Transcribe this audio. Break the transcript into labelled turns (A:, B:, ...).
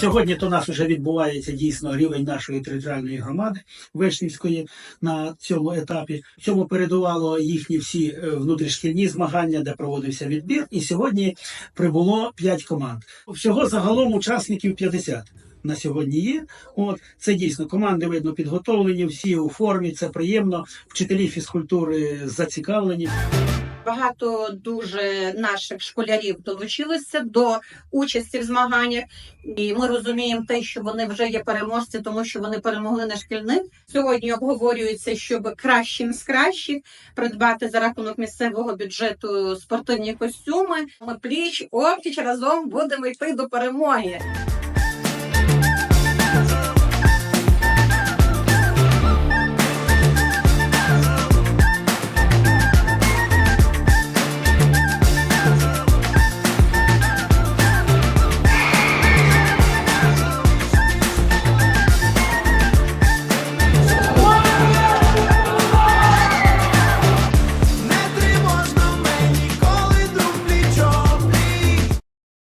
A: Сьогодні то у нас вже відбувається дійсно рівень нашої територіальної громади Вишнівської на цьому етапі. Цьому передувало їхні всі е, внутрішкільні змагання, де проводився відбір. І сьогодні прибуло 5 команд. Всього загалом учасників 50. На сьогодні є. От це дійсно команди видно підготовлені, всі у формі. Це приємно. Вчителі фізкультури зацікавлені.
B: Багато дуже наших школярів долучилися до участі в змаганнях, і ми розуміємо те, що вони вже є переможці, тому що вони перемогли на шкільних. Сьогодні обговорюється, щоб кращим з кращих придбати за рахунок місцевого бюджету спортивні костюми. Ми пліч опліч разом будемо йти до перемоги.